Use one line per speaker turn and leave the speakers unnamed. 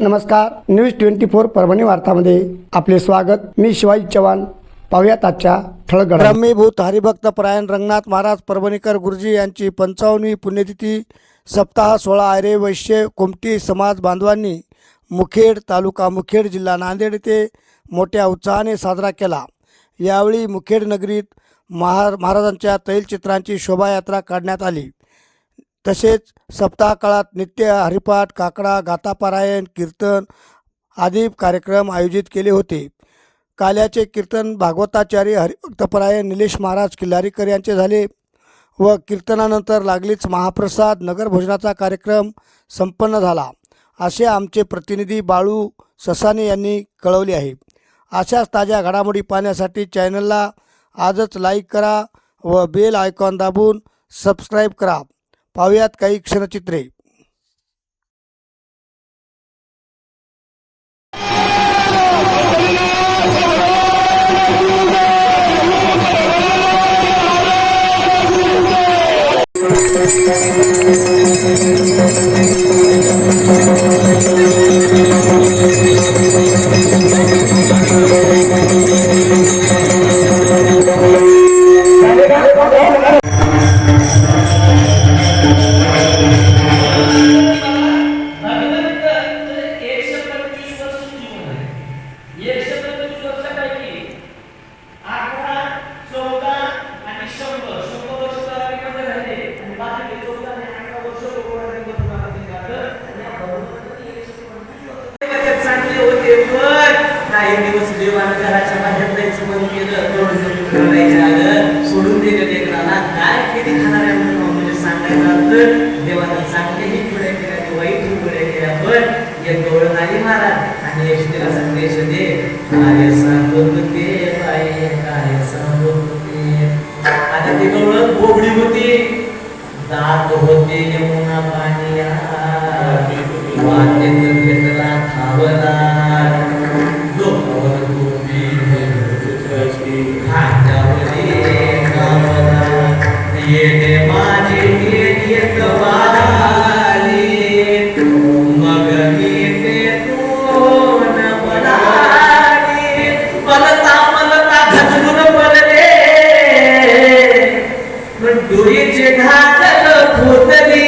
नमस्कार news twenty four Parbhani वार्तामध्ये आपले स्वागत. मी शिवाजी चव्हाण. पाहुयात आजच्या ठळक ब्रह्मीभूत हरिभक्त परायण रंगनाथ महाराज परभणीकर गुरुजी यांची पंचावन्नवी पुण्यतिथी सप्ताह सोळा आयरे वैश्य कोमटी समाज बांधवांनी मुखेड तालुका मुखेड जिल्हा नांदेड येथे मोठ्या उत्साहाने साजरा केला. यावेळी मुखेड नगरीत महार महाराजांच्या तैलचित्रांची शोभायात्रा काढण्यात आली. तसेच सप्ताह काळात नित्य हरिपाठ काकडा गातापारायण कीर्तन आदी कार्यक्रम आयोजित केले होते. काल्याचे कीर्तन भागवताचार्य हरिभक्तपरायण निलेश महाराज किल्लारीकर यांचे झाले व कीर्तनानंतर लागलीच महाप्रसाद नगरभोजनाचा कार्यक्रम संपन्न झाला. असे आमचे प्रतिनिधी बाळू ससाने यांनी कळवले आहे. अशाच ताज्या घडामोडी पाहण्यासाठी चॅनलला आजच लाईक करा व बेल आयकॉन दाबून सबस्क्राईब करा. पाहूयात काही क्षणचित्रे.
त्याच्यात होते पण काही दिवस देवानं घराच्या बाहेर जायचं बंद केलं थोडं जरी सोडून दिलं लेकराला काय किती खाणार म्हणजे सांगायचं आलं देवानं चांगलेही पुढे केल्या आणि वाईटही पुढे केल्या पण एक डोळं नाही महाराज आणि यशतीला संदेश दे काय सांगत ते बाई? काय सांगत ते आता ती डोळं बोबडी होती दात होते यमुना डोळीचे घातल फुटली